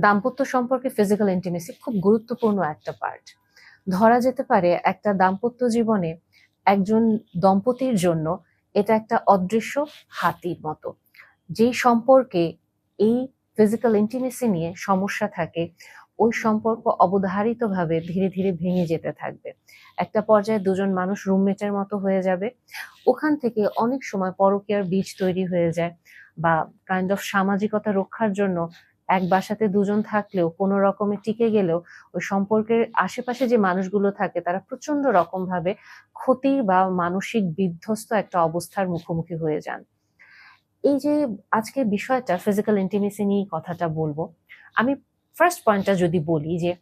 দাম্পত্য সম্পর্কে physical intimacy খুব গুরুত্বপূর্ণ একটা পার্ট ধরা যেতে পারে একটা দাম্পত্য জীবনে একজন দম্পতির জন্য এটা একটা অদৃশ্য হাতির মতো। যেই সম্পর্কে এই ফিজিক্যাল ইন্টিমেসি নিয়ে সমস্যা থাকে, ওই সম্পর্ক অবধারিতভাবে ধীরে ধীরে ভেঙে যেতে থাকবে। একটা পর্যায়ে দুজন মানুষ রুমমেটের মতো হয়ে যাবে। ওখান থেকে অনেক সময় পরকীয়ার বীজ তৈরি হয়ে যায় বা কাইন্ড অফ সামাজিকতা রক্ষার জন্য এক বাসাতে দুজন থাকলেও, কোনো রকমে টিকে গেলেও, ওই সম্পর্কের আশেপাশে যে মানুষগুলো থাকে, তারা প্রচণ্ড রকম ভাবে ক্ষতির বা মানসিক বিধ্বস্ত একটা অবস্থার মুখোমুখি হয়ে যান। এই যে আজকে বিষয়টা ফিজিক্যাল ইন্টিমেসি নিয়ে কথাটা বলব, আমি ফার্স্ট পয়েন্টটা যদি বলি যে,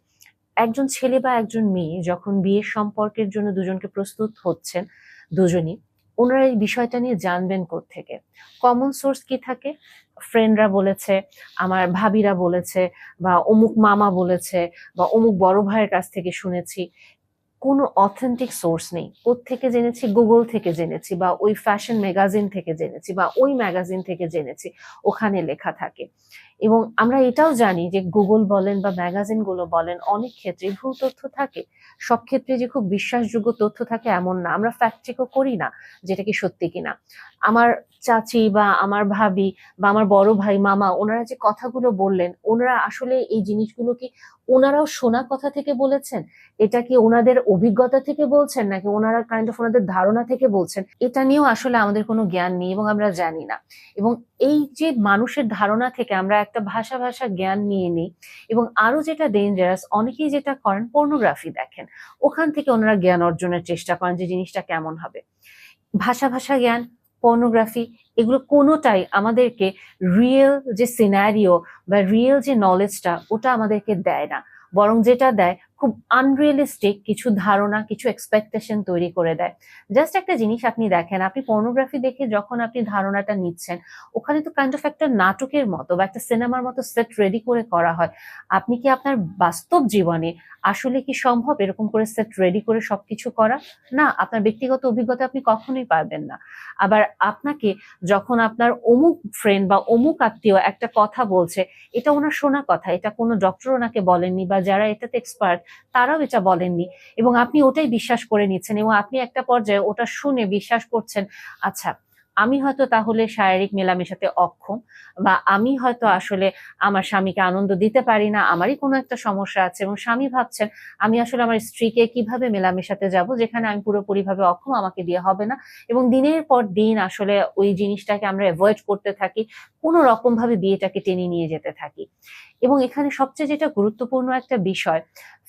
একজন ছেলে বা একজন মেয়ে যখন বিয়ের সম্পর্কের জন্য দুজনকে প্রস্তুত হচ্ছেন, দুজনই ওনারা এই বিষয়টা নিয়ে জানবেন থেকে কমন সোর্স কি থাকে? ফ্রেন্ডরা বলেছে, আমার ভাবিরা বলেছে, বা অমুক মামা বলেছে, বা অমুক বড় ভাইয়ের কাছ থেকে শুনেছি। কোনো অথেন্টিক সোর্স নেই। থেকে জেনেছি? গুগল থেকে জেনেছি, বা ওই ফ্যাশন ম্যাগাজিন থেকে জেনেছি, বা ওই ম্যাগাজিন থেকে জেনেছি। ওখানে লেখা থাকে। এবং আমরা এটাও জানি যে গুগল বলেন বা ম্যাগাজিনগুলো বলেন, অনেক ক্ষেত্রে ভুল তথ্য থাকে। সব ক্ষেত্রে যে খুব বিশ্বাসযোগ্য তথ্য থাকে এমন না। আমরা ফ্যাক্ট চেকও করি না যেটা কি সত্যি কিনা। আমার চাচি বা আমার ভাবি বা আমার বড় ভাই, মামা, ওনারা যে কথাগুলো বললেন, ওনারা আসলে এই জিনিসগুলো কি ওনারাও শোনা কথা থেকে বলেছেন? এটা কি ওনাদের অভিজ্ঞতা থেকে বলছেন? নাকি ওনারা কাইন্ড অফ ওনাদের ধারণা থেকে বলছেন? এটা নিয়েও আসলে আমাদের কোনো জ্ঞান নেই এবং আমরা জানি না। এবং এই যে মানুষের ধারণা থেকে আমরা একটা ভাষা ভাষা জ্ঞান নিয়ে নিই, এবং আরও যেটা ডেঞ্জারাস অনেকেই যেটা করেন পর্নোগ্রাফি দেখেন। ওখান থেকে ওনারা জ্ঞান অর্জনের চেষ্টা করেন যে জিনিসটা কেমন হবে। ভাষা ভাষা জ্ঞান পর্নোগ্রাফি এগুলো কোনোটাই আমাদেরকে রিয়েল যে সিনারিও বা রিয়েল যে নলেজটা ওটা আমাদেরকে দেয় না। বরং যেটা দেয় খুব আনরিয়েলিস্টিক কিছু ধারণা, কিছু এক্সপেকটেশন তৈরি করে দেয়। জাস্ট একটা জিনিস আপনি দেখেন, আপনি পর্নোগ্রাফি দেখে যখন আপনি ধারণাটা নিচ্ছেন, ওখানে তো কাইন্ড অফ একটা নাটকের মতো বা একটা সিনেমার মতো সেট রেডি করে করা হয়। আপনি কি আপনার বাস্তব জীবনে আসলে কি সম্ভব এরকম করে সেট রেডি করে সবকিছু করা? না, আপনার ব্যক্তিগত অভিজ্ঞতা আপনি কখনোই পারবেন না। আবার আপনাকে যখন আপনার অমুক ফ্রেন্ড বা অমুক আত্মীয় একটা কথা বলছে, এটা ওনার শোনা কথা, এটা কোনো ডক্টর ওনাকে বলেননি বা যারা এটাতে এক্সপার্ট তারাও এটা বলেননি। এবং আপনি ওটাই বিশ্বাস করে নিচ্ছেন এবং আপনি একটা পর্যায়ে ওটা শুনে বিশ্বাস করছেন। আচ্ছা আমি হয়তো তাহলে শারীরিক মেলামেশাতে অক্ষম বা আমি হয়তো আসলে আমার স্বামীকে আনন্দ দিতে পারি না, আমারই কোনো একটা সমস্যা আছে এবং স্বামী ভাবছেন, আমি আসলে আমার স্ত্রীকে কীভাবে মেলামেশাতে যাব যেখানে আমি পুরোপুরিভাবে অক্ষম, আমাকে দিয়ে হবে না? এবং দিনের পর দিন আসলে ওই জিনিসটাকে আমরা অ্যাভয়েড করতে থাকি, কোনো রকম ভাবে বিয়েটাকে টেনে নিয়ে যেতে থাকি। এবং এখানে সবচেয়ে যেটা গুরুত্বপূর্ণ একটা বিষয়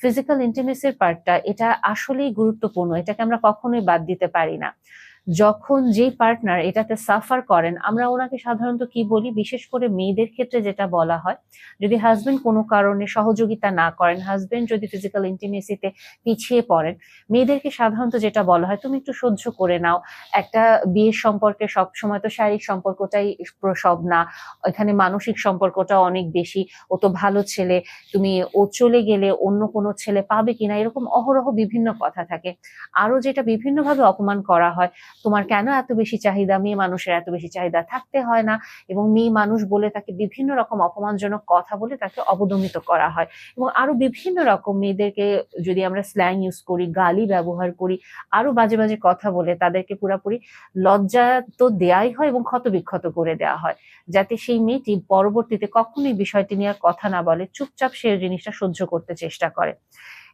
ফিজিক্যাল ইন্টিমেসির পার্টটা এটা আসলেই গুরুত্বপূর্ণ, এটাকে আমরা কখনোই বাদ দিতে পারি না। যখন যেই পার্টনার এটাতে সাফার করেন, আমরা ওনাকে সাধারণত কি বলি? বিশেষ করে মেয়েদের ক্ষেত্রে যেটা বলা হয়, যদি হাজবেন্ড কোনো কারণে সহযোগিতা না করেন হাজবেন্ড যদি ফিজিক্যাল ইন্টিমেসিতে পিছিয়ে পড়েন, মেয়েদেরকে সাধারণত যেটা বলা হয়, তুমি একটু সহ্য করে নাও, একটা বিয়ের সম্পর্কে সব সময় তো শারীরিক সম্পর্কটাই প্রসব না, এখানে মানসিক সম্পর্কটা অনেক বেশি, ও তো ভালো ছেলে, তুমি ও চলে গেলে অন্য কোনো ছেলে পাবে কিনা? এরকম অহরহ বিভিন্ন কথা থাকে। আরও যেটা বিভিন্নভাবে অপমান করা হয় তোমার কেন এত বেশি চাহিদা? মেয়ে মানুষের এত বেশি চাহিদা থাকতে হয় না। এবং মেয়ে মানুষ বলে তাকে বিভিন্ন রকম অপমানজনক কথা বলে তাকে অবদমিত করা হয়। এবং আরও বিভিন্ন রকম মেয়েদেরকে যদি আমরা স্ল্যাং ইউজ করি, গালি ব্যবহার করি, আরও বাজে বাজে কথা বলে তাদেরকে পুরাপুরি লজ্জা তো দেয়াই হয় এবং ক্ষত বিক্ষত করে দেওয়া হয়। যাতে সেই মেয়েটি পরবর্তীতে কখনোই বিষয়টি নিয়ে কথা না বলে, চুপচাপ সে জিনিসটা সহ্য করতে চেষ্টা করে।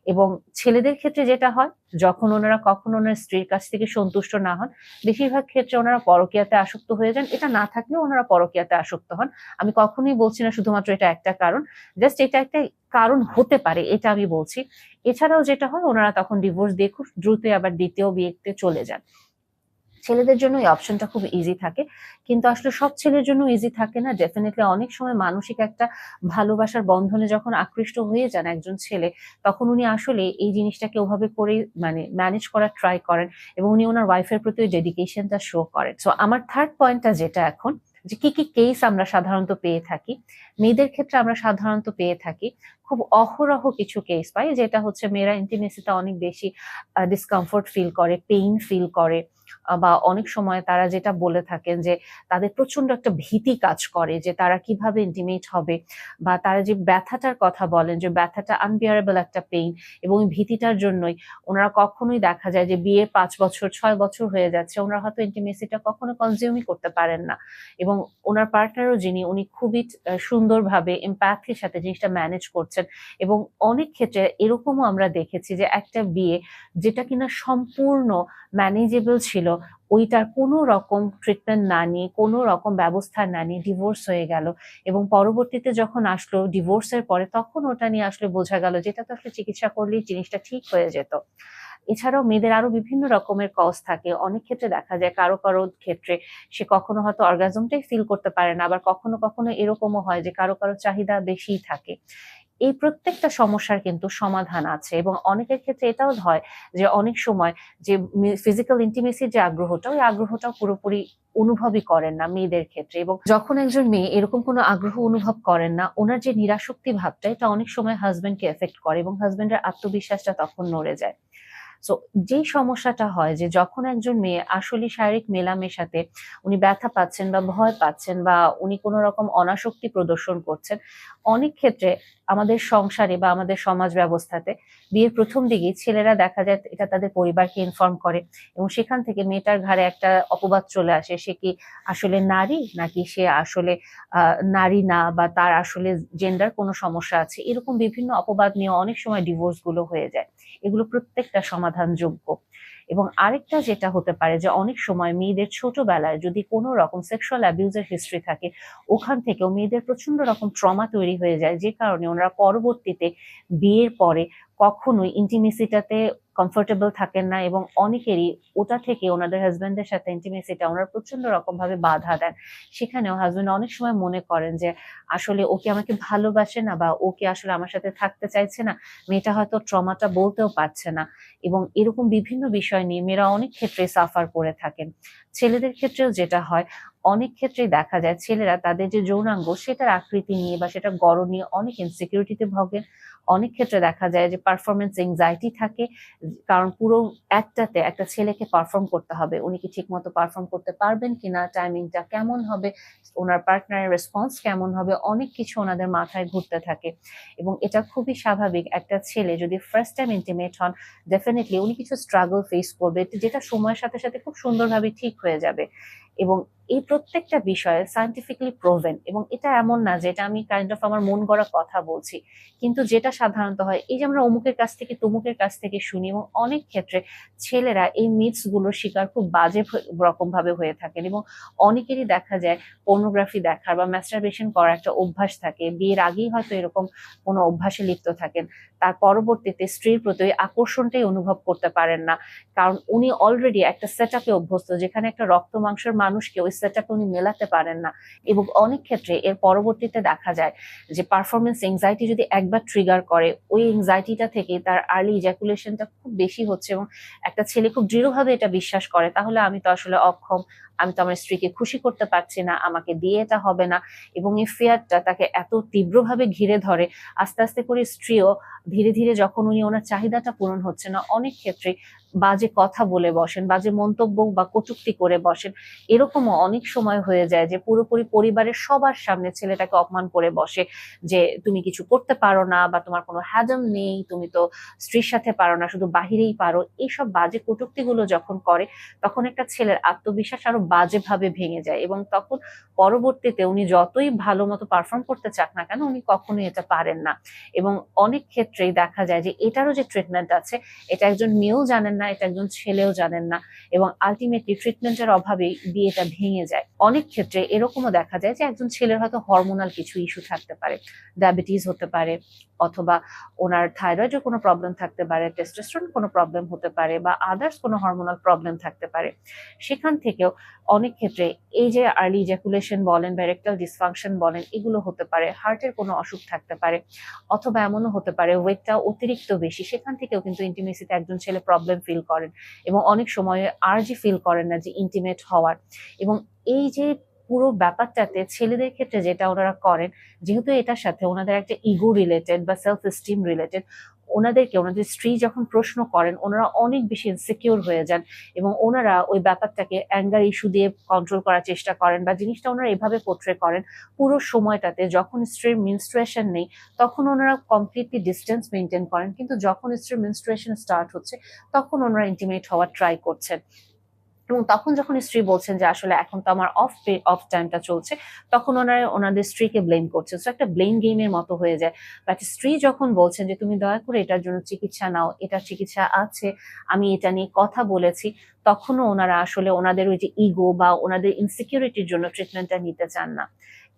এবং ছেলেদের ক্ষেত্রে যেটা হয়, যখন ওনারা, কখন ওনার স্ত্রীর কাছ থেকে সন্তুষ্ট না হন, বেশিরভাগ ক্ষেত্রে ওনারা পরকিয়াতে আসক্ত হয়ে যান। এটা না থাকলেও ওনারা পরকিয়াতে আসক্ত হন। আমি কখনোই বলছি না শুধুমাত্র এটা একটা কারণ জাস্ট এটা একটা কারণ হতে পারে, এটা আমি বলছি। এছাড়াও যেটা হয়, ওনারা তখন ডিভোর্স দিয়ে খুব দ্রুতই আবার দ্বিতীয় বিয়েতে চলে যান। ছেলেদের জন্য এই অপশনটা খুব ইজি থাকে। কিন্তু আসলে সব ছেলের জন্য ইজি থাকে না। ডেফিনেটলি অনেক সময় মানসিক একটা ভালোবাসার বন্ধনে যখন আকৃষ্ট হয়ে যান একজন ছেলে, তখন উনি আসলে এই জিনিসটাকে ওভাবে করে মানে ম্যানেজ করার ট্রাই করেন এবং উনি ওনার ওয়াইফের প্রতি ওই ডেডিকেশনটা শো করেন। সো আমার থার্ড পয়েন্টটা যেটা এখন, যে কি কি কেস আমরা সাধারণত পেয়ে থাকি, মেয়েদের ক্ষেত্রে আমরা সাধারণত পেয়ে থাকি খুব অহরহ কিছু কেস পাই, যেটা হচ্ছে মেয়েরা ইন্টিমেসিতে অনেক বেশি ডিসকমফোর্ট ফিল করে পেইন ফিল করে বা অনেক সময় তারা যেটা বলে থাকেন যে তাদের প্রচণ্ড একটা ভীতি কাজ করে যে তারা কীভাবে ইন্টিমেট হবে, বা তারা যে ব্যথাটার কথা বলেন, যে ব্যথাটা আনবিয়ারেবল একটা পেইন এবং ভীতিটার জন্যই ওনারা কখনোই দেখা যায় যে বিয়ে পাঁচ বছর, ছয় বছর হয়ে যাচ্ছে, ওনারা হয়তো ইন্টিমেসিটা কখনো কনজিউমই করতে পারেন না। এবং ওনার পার্টনারও যিনি, উনি খুবই সুন্দরভাবে এমপ্যাথির সাথে জিনিসটা ম্যানেজ করছেন। এবং অনেক ক্ষেত্রে এরকমও আমরা দেখেছি যে একটা বিয়ে যেটা কিনা সম্পূর্ণ ম্যানেজেবল ছিল, ওইটার কোনো রকম ট্রিটমেন্ট না নিয়ে, কোনো রকম ব্যবস্থা না নিয়ে ডিভোর্স হয়ে গেল এবং পরবর্তীতে যখন আসলো ডিভোর্সের পরে তখন ওটা নিয়ে আসলে বোঝা গেল যেটা তো আসলে চিকিৎসা করলেই জিনিসটা ঠিক হয়ে যেত। এছাড়াও মেয়েদের আরও বিভিন্ন রকমের কজ থাকে। অনেক ক্ষেত্রে দেখা যায় কারও কারও ক্ষেত্রে সে কখনো হয়তো অর্গাজমটাই ফিল করতে পারে না, আবার কখনো কখনো এরকমও হয় যে কারও কারও চাহিদা বেশিই থাকে। এই প্রত্যেকটা সমস্যার কিন্তু সমাধান আছে এবং অনেকের ক্ষেত্রে এটাও হয় যে অনেক সময় যে ফিজিক্যাল ইন্টিমেসির যে আগ্রহটা, ওই আগ্রহটা পুরোপুরি অনুভবই করেন না মেয়েদের ক্ষেত্রে এবং যখন একজন মেয়ে এরকম কোনো আগ্রহ অনুভব করেন না, ওনার যে নিরাসক্তি ভাবটা, এটা অনেক সময় হাজব্যান্ডকে এফেক্ট করে এবং হাজব্যান্ডের আত্মবিশ্বাসটা তখন নড়ে যায়। সো যেই সমস্যাটা হয় যে যখন একজন মেয়ে আসলে শারীরিক মেলামেশাতে উনি ব্যথা পাচ্ছেন বা ভয় পাচ্ছেন বা উনি কোনো রকম অনাসক্তি প্রদর্শন করছেন, অনেক ক্ষেত্রে আমাদের সংসারে বা আমাদের সমাজ ব্যবস্থাতে বিয়ের প্রথম দিকেই ছেলেরা দেখা যায় এটা তাদের পরিবারকে ইনফর্ম করে এবং সেখান থেকে মেয়েটার ঘাড়ে একটা অপবাদ চলে আসে, সে কি আসলে নারী নাকি সে আসলে নারী না বা তার আসলে জেন্ডার কোনো সমস্যা আছে? এরকম বিভিন্ন অপবাদ নিয়ে অনেক সময় ডিভোর্সগুলো হয়ে যায়। এগুলো প্রত্যেকটা সমাধানযোগ্য। এবং আরেকটা যেটা হতে পারে যে অনেক সময় মেয়েদের ছোটবেলায় যদি কোনো রকম সেক্সুয়াল অ্যাবিউজের হিস্ট্রি থাকে, ওখান থেকেও মেয়েদের প্রচণ্ড রকম ট্রমা তৈরি হয়ে যায়, যে কারণে ওনারা পরবর্তীতে বিয়ের পরে কখনোই ইন্টিমেসিটাতে কমফোর্টেবল থাকেন না এবং অনেকেরই ওটা থেকে ওনাদের হাজব্যান্ডের সাথে ইন্টিমেসিটা ওনারা প্রচণ্ড রকম ভাবে বাধা দেন। সেখানেও হাজব্যান্ড অনেক সময় মনে করেন যে, আসলে ওকে আমাকে ভালোবাসে না বা ওকে আসলে আমার সাথে থাকতে চাইছে না? মেয়েটা হয়তো ট্রমাটা বলতেও পারছে না এবং এরকম বিভিন্ন বিষয় নিয়ে মেয়েরা অনেক ক্ষেত্রে সাফার করে থাকেন। ছেলেদের ক্ষেত্রেও যেটা হয়, অনেক ক্ষেত্রেই দেখা যায় ছেলেরা তাদের যে যৌনাঙ্গ সেটার আকৃতি নিয়ে বা সেটা গড়ন নিয়ে অনেক ইনসিকিউরিটিতে ভোগেন। অনেক ক্ষেত্রে দেখা যায় যে পারফরমেন্স এংজাইটি থাকে, কারণ পুরো একটাতে একটা ছেলেকে পারফর্ম করতে হবে। উনি কি ঠিক মতো পারফর্ম করতে পারবেন কিনা টাইমিংটা কেমন হবে, ওনার পার্টনারের রেসপন্স কেমন হবে, অনেক কিছু ওনাদের মাথায় ঘুরতে থাকে। এবং এটা খুবই স্বাভাবিক, একটা ছেলে যদি ফার্স্ট টাইম ইন্টিমেট হন ডেফিনেটলি উনি কিছু স্ট্রাগল ফেস করবে, যেটা সময়ের সাথে সাথে খুব সুন্দরভাবে ঠিক হয়ে যাবে। এবং এই প্রত্যেকটা বিষয়ে সায়েন্টিফিকলি প্রোভেন এবং এটা এমন না যে এটা আমি কাইন্ড অফ আমার মন গড়া কথা বলছি, কিন্তু যেটা সাধারণত হয়, এই যে আমরা অমুকের কাছ থেকে, তমুকের কাছ থেকে শুনি, এবং অনেক ক্ষেত্রে ছেলেরা এই মিথসগুলোর শিকার খুব বাজে রকম ভাবে হয়ে থাকেন, এবং অনেকেরই দেখা যায় পর্নোগ্রাফি দেখার বা ম্যাস্টারবেশন করার একটা অভ্যাস থাকে, বিয়ের আগেই হয়তো এরকম কোনো অভ্যাসে লিপ্ত থাকেন, তার পরবর্তীতে স্ত্রীর প্রতি ওই আকর্ষণটাই অনুভব করতে পারেন না, কারণ উনি অলরেডি একটা সেট অভ্যস্ত, যেখানে একটা রক্ত মাংসের মানুষকে ওই সেট আপে উনি মেলাতে পারেন না। এবং অনেক ক্ষেত্রে এর পরবর্তীতে দেখা যায় যে পারফরমেন্স এংজাইটি যদি একবার ট্রিগার করে, ওই এংজাইটিটা থেকে তার আর্লি ইজাকুলেশনটা খুব বেশি হচ্ছে এবং একটা ছেলে খুব দৃঢ়ভাবে এটা বিশ্বাস করে, তাহলে আমি তো আসলে অক্ষম আমি তো আমার স্ত্রীকে খুশি করতে পারছি না, আমাকে দিয়ে এটা হবে না। এবং এই ফেয়ারটা তাকে এত তীব্রভাবে ঘিরে ধরে, আস্তে আস্তে করে স্ত্রীও ধীরে ধীরে যখন উনি ওনার চাহিদাটা পূরণ হচ্ছে না, অনেক ক্ষেত্রে বাজে কথা বলে বসেন, বাজে মন্তব্য বা কটুক্তি করে বসেন, এরকমও অনেক সময় হয়ে যায় যে পুরোপুরি পরিবারের সবার সামনে ছেলেটাকে অপমান করে বসে যে তুমি কিছু করতে পারো না বা তোমার কোনো হ্যাজম নেই, তুমি তো স্ত্রীর সাথে পারো না, শুধু বাহিরেই পারো। এইসব বাজে কটুক্তিগুলো যখন করে, তখন একটা ছেলের আত্মবিশ্বাস আরও বাজেভাবে ভেঙে যায় এবং তখন পরবর্তীতে উনি যতই ভালো মতো পারফর্ম করতে চাক না কেন, উনি কখনোই এটা পারেন না। এবং অনেক ক্ষেত্রেই দেখা যায় যে এটারও যে ট্রিটমেন্ট আছে, এটা একজন মেয়েও জানেন না, এটা একজন ছেলেও জানেন না এবং আলটিমেটলি ট্রিটমেন্টের অভাবেই বিয়েটা ভেঙে যায়। অনেক ক্ষেত্রে এরকমও দেখা যায় যে একজন ছেলের হয়তো হরমোনাল কিছু ইস্যু থাকতে পারে ডায়াবেটিস হতে পারে অথবা ওনার থাইরয়েডের কোনো প্রবলেম থাকতে পারে টেস্টোস্টেরন কোনো প্রবলেম হতে পারে বা আদার্স কোনো হরমোনাল প্রবলেম থাকতে পারে। সেখান থেকেও অনেক ক্ষেত্রে এই যে আর্লি ইজাকুলেশন বলেন বা রেকটাল ডিসফাংশন বলেন, এগুলো হতে পারে হার্টের কোনো অসুখ থাকতে পারে, অথবা এমনও হতে পারে ওয়েটটা অতিরিক্ত বেশি, সেখান থেকেও কিন্তু ইন্টিমেসিতে একজন ছেলে প্রবলেম ফিল করেন এবং অনেক সময় আর যে ফিল করেন না যে ইন্টিমেট হওয়ার এবং এই যে পুরো ব্যাপারটাতে ছেলেদের ক্ষেত্রে যেটা ওনারা করেন, যেহেতু এটার সাথে ওনাদের একটা ইগো রিলেটেড বা সেলফ এস্টিম রিলেটেড ওনাদেরকে, ওনাদের স্ত্রী যখন প্রশ্ন করেন, ওনারা অনেক বেশি ইনসিকিউর হয়ে যান এবং ওনারা ওই ব্যাপারটাকে অ্যাঙ্গার ইস্যু দিয়ে কন্ট্রোল করার চেষ্টা করেন বা জিনিসটা ওনারা এভাবে পোট্রে করেন, পুরো সময়টাতে যখন স্ত্রীর মিনস্ট্রেশন নেই, তখন ওনারা কমপ্লিটলি ডিস্টেন্স মেনটেন করেন। কিন্তু যখন স্ত্রীর মিনস্ট্রেশন স্টার্ট হচ্ছে, তখন ওনারা ইন্টিমেট হওয়ার ট্রাই করছেন। এবং তখন যখন স্ত্রী বলছেন যে আসলে এখন তো আমার অফ অফ টাইমটা চলছে, তখন ওনারা, ওনাদের স্ত্রীকে ব্লেম করছে তো একটা ব্লেম গেমের মতো হয়ে যায়। বাট স্ত্রী যখন বলছেন যে, তুমি দয়া করে এটার জন্য চিকিৎসা নাও, এটা চিকিৎসা আছে, আমি এটা নিয়ে কথা বলেছি, তখনও ওনারা আসলে ওনাদের ওই যে ইগো বা ওনাদের ইনসিকিউরিটির জন্য ট্রিটমেন্টটা নিতে চান না।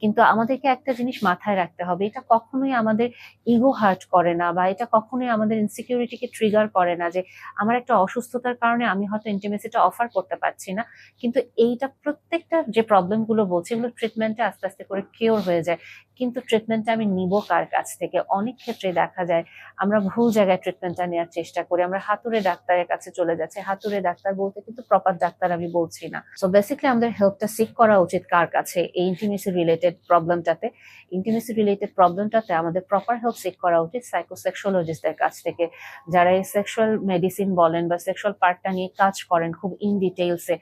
কিন্তু আমাদেরকে একটা জিনিস মাথায় রাখতে হবে, এটা কখনোই আমাদের ইগো হার্ট করে না বা এটা কখনোই আমাদের ইনসিকিউরিটিকে ট্রিগার করে না যে আমার একটা অসুস্থতার কারণে আমি হয়তো ইন্টিমেসিটা অফার করতে পারছি না। কিন্তু এইটা প্রত্যেকটা যে প্রবলেমগুলো বলছি, এগুলো ট্রিটমেন্টে আস্তে আস্তে করে কিওর হয়ে যায়। কিন্তু ট্রিটমেন্টটা আমি নিব কার কাছ থেকে? অনেক ক্ষেত্রে দেখা যায় আমরা ভুল জায়গায় ট্রিটমেন্টটা নেওয়ার চেষ্টা করি, আমরা হাতুড়ে ডাক্তারের কাছে চলে যাচ্ছে, হাতুড়ে ডাক্তার বলতে কিন্তু প্রপার ডাক্তার আমি বলছি না। সো বেসিক্যালি আমাদের হেল্পটা সিক করা উচিত কার কাছে? এই ইন্টিমেসি রিলেটেড প্রবলেমটাতে ইন্টিমেসি রিলেটেড প্রবলেমটাতে আমাদের প্রপার হেল্প সিক করা উচিত সাইকোসেক্সোলজিস্টদের কাছ থেকে, যারা এই সেক্সুয়াল মেডিসিন বলেন বা সেক্সুয়াল পার্টটা নিয়ে কাজ করেন খুব ইন ডিটেলসে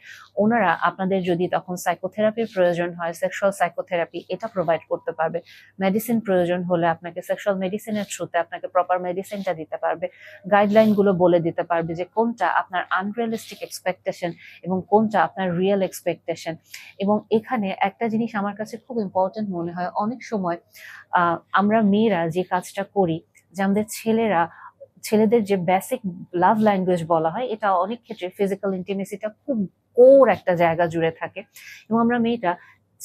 ওনারা আপনাদের যদি তখন সাইকোথেরাপির প্রয়োজন হয় সেক্সুয়াল সাইকোথেরাপি এটা প্রোভাইড করতে পারবে। মেডিসিন প্রয়োজন হলে আপনাকে সেক্সুয়াল মেডিসিনের থ্রুতে আপনাকে প্রপার মেডিসিনটা দিতে পারবে। গাইডলাইনগুলো বলে দিতে পারবে যে কোনটা আপনার আনরিয়ালিস্টিক এক্সপেকটেশন এবং কোনটা আপনার রিয়েল এক্সপেকটেশন এবং এখানে একটা জিনিস আমার কাছে খুব মনে হয়, অনেক সময় আমরা মেয়েরা যে কাজটা করি, যে আমাদের ছেলেরা, ছেলেদের যে বেসিক লাভ ল্যাঙ্গুয়েজ বলা হয়, এটা অনেক ক্ষেত্রে ফিজিক্যাল ইন্টিমেসিটা খুব কোর একটা জায়গা জুড়ে থাকে এবং আমরা মেয়েটা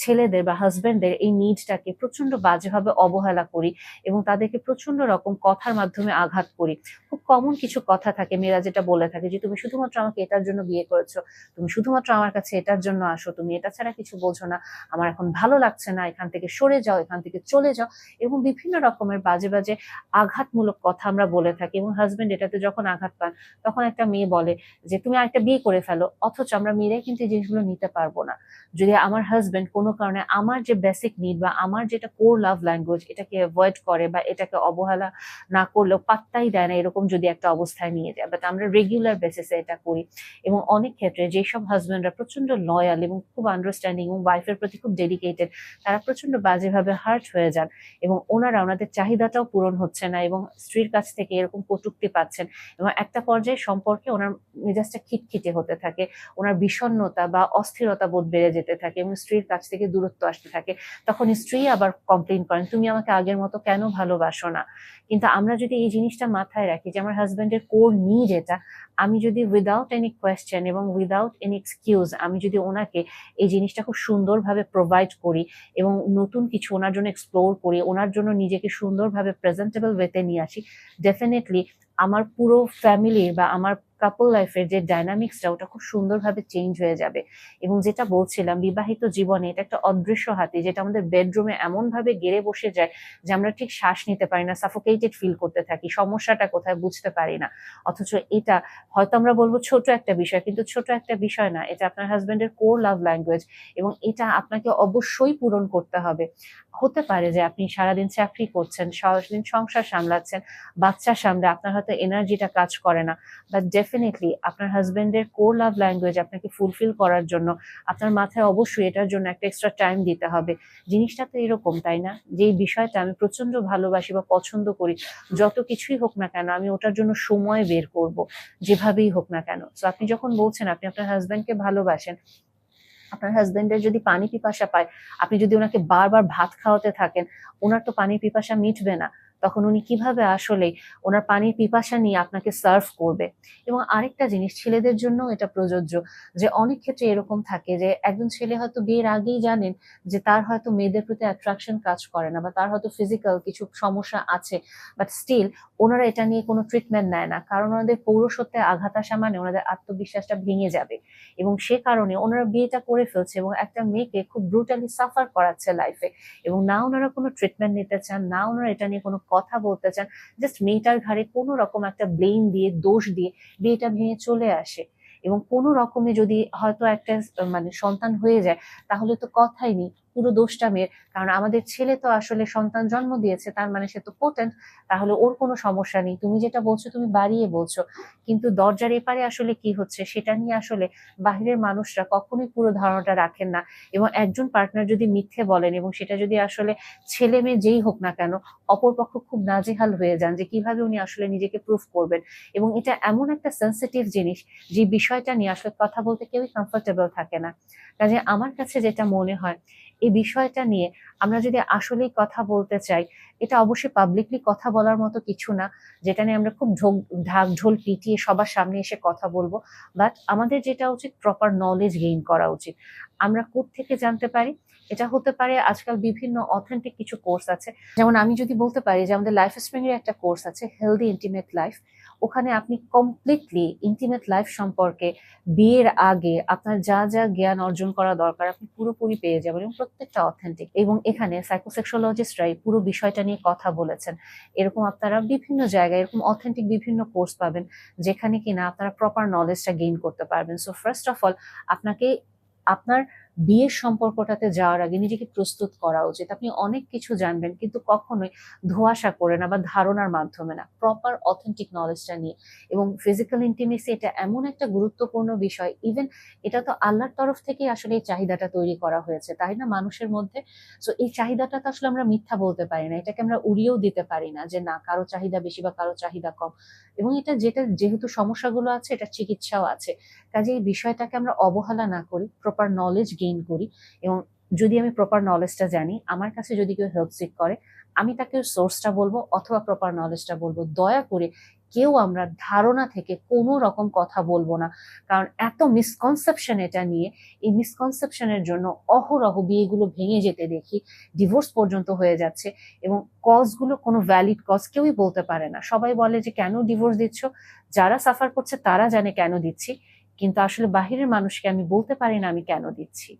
ছেলেদের বা হাজবেন্ডদের এই নিডটাকে প্রচণ্ড বাজেভাবে অবহেলা করি এবং তাদেরকে প্রচণ্ড রকম কথার মাধ্যমে আঘাত করি। খুব কমন কিছু কথা থাকে, মেয়েরা যেটা বলে থাকে যে, তুমি শুধুমাত্র আমাকে এটার জন্য বিয়ে করেছ, তুমি শুধুমাত্র আমার কাছে এটার জন্য আসো, তুমি এটা ছাড়া কিছু বোঝো না, আমার এখন ভালো লাগছে না, এখান থেকে সরে যাও, এখান থেকে চলে যাও। এবং বিভিন্ন রকমের বাজে বাজে আঘাতমূলক কথা আমরা বলে থাকি এবং হাজবেন্ড এটাতে যখন আঘাত পান, তখন একটা মেয়ে বলে যে, তুমি আরেকটা বিয়ে করে ফেলো, অথচ আমরা মেয়েরাই কিন্তু এই জিনিসগুলো নিতে পারব না। যদি আমার হাজবেন্ড কোনো কারণে আমার যে বেসিক নিড বা আমার যেটা কোর লাভ ল্যাঙ্গুয়েজ এটাকে অ্যাভয়েড করে বা এটাকে অবহেলা না করলেও পাত্তাই দেয় না এরকম যদি একটা অবস্থায় নিয়ে যায়। বাট আমরা রেগুলার বেসিসে এটা করি এবং অনেক ক্ষেত্রে যেসব হাজব্যান্ডরা প্রচণ্ড লয়াল এবং খুব আন্ডারস্ট্যান্ডিং এবং ওয়াইফের প্রতি খুব ডেডিকেটেড তারা প্রচণ্ড বাজেভাবে হার্ট হয়ে যান এবং ওনারা ওনাদের চাহিদাটাও পূরণ হচ্ছে না এবং স্ত্রীর কাছ থেকে এরকম কটুক্তি পাচ্ছেন এবং একটা পর্যায়ে সম্পর্কে ওনার মেজাজটা খিটখিটে হতে থাকে, ওনার বিষণ্ণতা বা অস্থিরতা বোধ বেড়ে যেতে থাকে এবং স্ত্রীর কাছ থেকে দূরত্ব আসতে থাকে। তখন স্ত্রী আবার কমপ্লেন করেন, তুমি আমাকে আগের মতো কেন ভালোবাসো না? কিন্তু আমরা যদি এই জিনিসটা মাথায় রাখি যে আমার হাজব্যান্ডের কোর নিড এটা, আমি যদি উইদাউট এনি কোয়েশ্চেন এবং উইদাউট এনি এক্সকিউজ আমি যদি ওনাকে এই জিনিসটা খুব সুন্দরভাবে প্রোভাইড করি এবং নতুন কিছু ওনার জন্য এক্সপ্লোর করি, ওনার জন্য নিজেকে সুন্দরভাবে প্রেজেন্টেবল ওয়েতে নিয়ে আসি ডেফিনেটলি আমার পুরো ফ্যামিলির বা আমার কাপল লাইফের যে ডাইনামিক্সটা ওটা খুব সুন্দরভাবে চেঞ্জ হয়ে যাবে। এবং যেটা বলছিলাম, বিবাহিত জীবনে এটা একটা অদৃশ্য হাতি, যেটা আমাদের বেডরুমে এমনভাবে গেড়ে বসে যায় যে আমরা ঠিক শ্বাস নিতে পারি না সাফোকেটেড ফিল করতে থাকি, সমস্যাটা কোথায় বুঝতে পারি না। অথচ এটা, হয়তো আমরা বলব ছোট একটা বিষয়, কিন্তু ছোট একটা বিষয় না, এটা আপনার হাজব্যান্ডের কোর লাভ ল্যাঙ্গুয়েজ এবং এটা আপনাকে অবশ্যই পূরণ করতে হবে। হতে পারে যে আপনি সারাদিন চাকরি করছেন, সারাদিন সংসার সামলাচ্ছেন, বাচ্চা সামলে আপনার হয়তো এনার্জিটা কাজ করে না বাট ডেফিনেটলি আপনার হাজবেন্ডের কোর লাভ ল্যাঙ্গুয়েজ আপনাকে ফুলফিল করার জন্য আপনার মাথায় অবশ্যই এটার জন্য একটা এক্সট্রা টাইম দিতে হবে। জিনিসটা তো এরকম, তাই না? যেই বিষয়টা আমি প্রচণ্ড ভালোবাসি বা পছন্দ করি, যত কিছুই হোক না কেন আমি ওটার জন্য সময় বের করব, যেভাবেই হোক না কেন। তো আপনি যখন বলছেন আপনি আপনার হাজব্যান্ডকে ভালোবাসেন, আপনার হাজবেন্ডের যদি পানি পিপাসা পায়, আপনি যদি ওনাকে বারবার ভাত খাওয়াতে থাকেন, ওনার তো পানির পিপাসা মিটবে না। তখন উনি কীভাবে আসলে ওনার পানির পিপাসা নিয়ে আপনাকে সার্ভ করবে? এবং আরেকটা জিনিস, ছেলেদের জন্য এটা প্রযোজ্য যে অনেক ক্ষেত্রে এরকম থাকে যে একজন ছেলে হয়তো বিয়ের আগেই জানেন যে তার হয়তো মেয়েদের প্রতি অ্যাট্রাকশন কাজ করে না বা তার হয়তো ফিজিক্যাল কিছু সমস্যা আছে বাট স্টিল ওনারা এটা নিয়ে কোনো ট্রিটমেন্ট নেয় না। কারণ ওনাদের পৌরসত্বে আঘাত আসা মানে ওনাদের আত্মবিশ্বাসটা ভেঙে যাবে। এবং সে কারণে ওনারা বিয়েটা করে ফেলছে এবং একটা মেয়েকে খুব ব্রুটালি সাফার করাচ্ছে লাইফে এবং না ওনারা কোনো ট্রিটমেন্ট নিতে চান, না ওনারা এটা নিয়ে কোনো কথা বলতে চান জাস্ট মেয়েটার ঘাড়ে কোনো রকম একটা ব্লেম দিয়ে, দোষ দিয়ে বিয়েটা ভেঙে চলে আসে। এবং কোনো রকমে যদি হয়তো একটা মানে সন্তান হয়ে যায়, তাহলে তো কথাই নেই। পুরো দোষটা মেয়ের কারণ আমাদের ছেলে তো আসলে সন্তান জন্ম দিয়েছে, তার মানে সে তো পোটেন্ট তাহলে ওর কোনো সমস্যা নেই। তুমি যেটা বলছো, তুমি বাড়িয়ে বলছো। কিন্তু দরজার এপারে আসলে কি হচ্ছে, সেটা নিয়ে আসলে বাহিরের মানুষরা কখনোই পুরো ধারণাটা রাখেন না। এবং একজন পার্টনার যদি মিথ্যে বলেন এবং সেটা যদি আসলে ছেলে মেয়ে যেই হোক না কেন অপরপক্ষ খুব নাজেহাল হয়ে যান যে কীভাবে উনি আসলে নিজেকে প্রুফ করবেন। এবং এটা এমন একটা সেন্সিটিভ জিনিস, যে বিষয়টা নিয়ে আসলে কথা বলতে কেউই কমফোর্টেবল থাকে না। কাজে আমার কাছে যেটা মনে হয় এই বিষয়টা নিয়ে আমরা যদি আসলেই কথা বলতে চাই, এটা অবশ্যই পাবলিকলি কথা বলার মতো কিছু না, যেটা নিয়ে আমরা খুব ঢোক, ঢাক ঢোল পিটিয়ে সবার সামনে এসে কথা বলব। বাট আমাদের যেটা উচিত প্রপার নলেজ গেইন করা উচিত। আমরা থেকে জানতে পারি? এটা হতে পারে আজকাল বিভিন্ন অথেন্টিক কিছু কোর্স আছে। যেমন আমি যদি বলতে পারি যে আমাদের লাইফ স্প্রিং এর একটা কোর্স আছে হেলদি ইন্টিমেট লাইফ ওখানে আপনি কমপ্লিটলি ইন্টিমেট লাইফ সম্পর্কে বিয়ের আগে আপনার যা যা জ্ঞান অর্জন করা দরকার আপনি পুরোপুরি পেয়ে যাবেন এবং প্রত্যেকটা অথেন্টিক এবং এখানে সাইকোসেক্সোলজিস্টরাই পুরো বিষয়টা নিয়ে কথা বলেছেন। এরকম আপনারা বিভিন্ন জায়গায় এরকম অথেন্টিক বিভিন্ন কোর্স পাবেন, যেখানে কিনা আপনারা প্রপার নলেজটা গেইন করতে পারবেন। সো ফার্স্ট অফ অল আপনাকে আপনার বিয়ের সম্পর্কটাতে যাওয়ার আগে নিজেকে প্রস্তুত করা উচিত। আপনি অনেক কিছু জানবেন, কিন্তু কখনোই ধোয়াশা করে না বা ধারণার মাধ্যমে না। প্রপার অথেন্টিক নলেজটা নিয়ে। এবং ফিজিক্যাল ইন্টিমেসি এটা এমন একটা গুরুত্বপূর্ণ বিষয়। ইভেন এটা তো আল্লাহর তরফ থেকেই আসলে এই চাহিদাটা তৈরি করা হয়েছে। তাই না? মানুষের মধ্যে। সো এই চাহিদাটা তো আসলে আমরা মিথ্যা বলতে পারি না। এটাকে আমরা উড়িয়েও দিতে পারি না যে, না, কারও চাহিদা বেশি বা কারও চাহিদা কম। এবং এটা যেটা, যেহেতু সমস্যাগুলো আছে, এটা চিকিৎসাও আছে। কাজে এই বিষয়টাকে আমরা অবহেলা না করি। প্রপার নলেজ গেইন করি এবং যদি আমি প্রপার নলেজটা জানি, আমার কাছে যদি কেউ হেল্প সিক করে, আমি তাকে সোর্সটা বলব অথবা প্রপার নলেজটা বলব। দয়া করে কেউ আমরা ধারণা থেকে কোনো রকম কথা বলব না। কারণ এত মিসকনসেপশন এটা নিয়ে, এই মিসকনসেপশনের জন্য অহরহ বিয়েগুলো ভেঙে যেতে দেখি ডিভোর্স পর্যন্ত হয়ে যাচ্ছে এবং কজগুলো কোনো ভ্যালিড কজ কেউই বলতে পারে না। সবাই বলে যে, কেন ডিভোর্স দিচ্ছ? যারা সাফার করছে তারা জানে কেন দিচ্ছি। কিন্তু আসলে বাহিরের মানুষকে আমি বলতে পারি না আমি কেন দিচ্ছি।